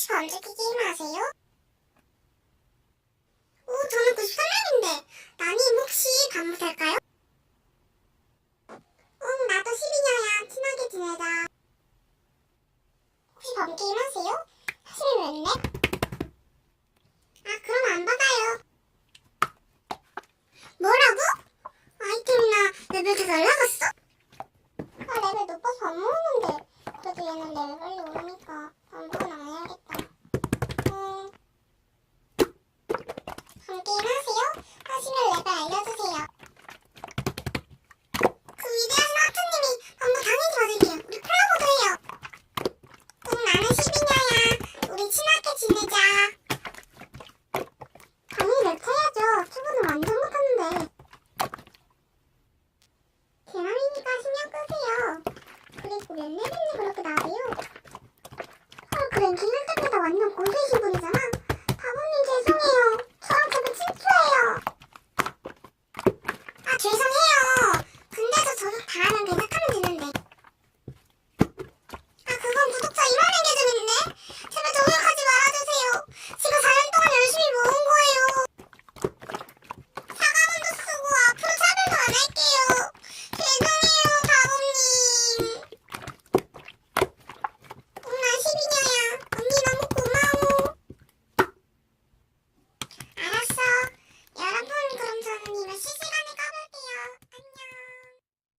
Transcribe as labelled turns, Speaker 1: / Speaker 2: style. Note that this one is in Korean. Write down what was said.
Speaker 1: 혹시 번쩍이 게임 아세요? 오, 저는 93명인데. 나님 혹시 밥 못할까요? 응, 나도 12년이야. 친하게 지내자. 혹시 밤 게임 하세요? 하시면 웬네? 아, 그럼 안 받아요. 뭐라고? 아이템이나 레벨도 날라갔어? 아, 레벨 높아서 안 모으는데. 그래도 얘는 레벨 빨리 나는 시민야야. 우리 친하게 지내자. 당연히 내 차야죠. 피부는 완전 못하는데. 대남이니까 신경 끄세요. 그리고 몇 년인지 그렇게 나대요. 어 그래 기능 때마다 완전 고세신 분이잖아. 바보님 죄송해요. 저랑 제가 친추해요. 아, 죄송해요. 근데 저 저도 다 아는 대답하면 되는데.